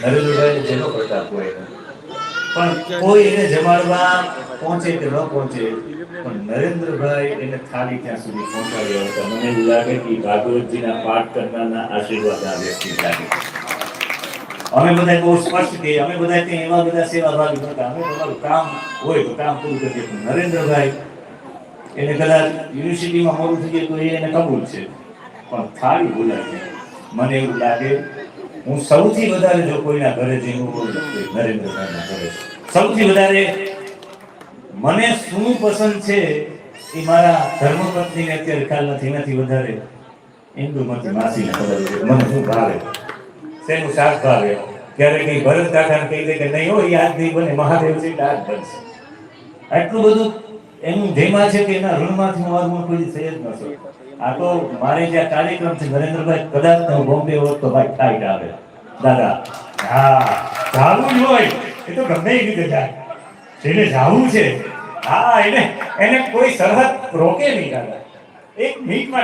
નરેન્દ્રભાઈ જેનો પ્રતાપ હોય પણ કોઈ એને જમાડવા પહોંચે કે ન પહોંચે પણ નરેન્દ્રભાઈ એને ખાલી ત્યાં સુધી પહોંચાડ્યો હતો. મને એવું લાગે કે ભાગવતજીના પાઠ કરનારના આશીર્વાદ આ વ્યક્તિ લાગે. અમે બધા બહુ સ્પષ્ટ કે અમે બધા ત્યાં એવા બધા સેવાભાવી નહોતા અમે તમારું કામ હોય તો કામ પૂરું કરીએ. પણ નરેન્દ્રભાઈ એને કદાચ યુનિવર્સિટીમાં મોડું થઈ ગયું તો એ એને કબૂલ છે. પણ થાળી બોલાય મને એવું લાગે હું સૌથી વધારે જો કોઈના ઘરે જઈને હોય નરેન્દ્રભાઈના ઘરે સૌથી વધારે મને શું પસંદ છે એ મારા ધર્મપત્નીને અત્યારે ખ્યાલ નથી નથી વધારે ઇન્દુમતી માસીને ખબર છે. મને શું ભાવે? તેનું શાક ભાવે? ક્યારે કઈ ભરત કાકાને કહી દે કે નહીં હોય યાદ નહીં બને, મહાદેવ છે આજ બનશે. આટલું બધું એનું ધેમા છે કે એના ઋણમાંથી હું કોઈ થઈ જ ન શકું. આ તો મારે જે કાર્યક્રમ છે નરેન્દ્રભાઈ કદાચ હું બોમ્બે હોત તો ભાઈ ટાઈટ આવે. દાદા, હા જાવું હોય. એ તો ગમે એ રીતે જાય જેને જાવું છે, હા, એને એને કોઈ સરહદ રોકે નહીં, દાદા. એક મિનિટ માટે